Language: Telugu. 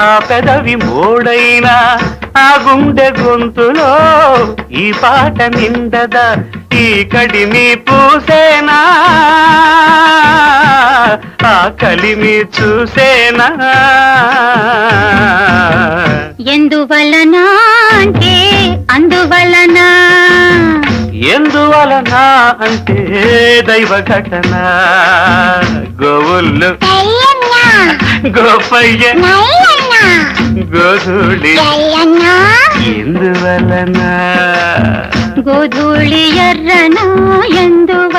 ఆ పెదవి మోడైనా ఆ గుండె గొంతులో ఈ పాట నిండదా ఈ కడిమి పూసేనా? ఆ కలిమి చూసేనా? ఎందువలన అంటే అందువలన? ఎందువలన అంటే దైవ ఘటన? గోవుళ్ళు గోపయ్య. గోధుడి ఎందువలన? గోధూళి ఎర్రన? ఎందువలన?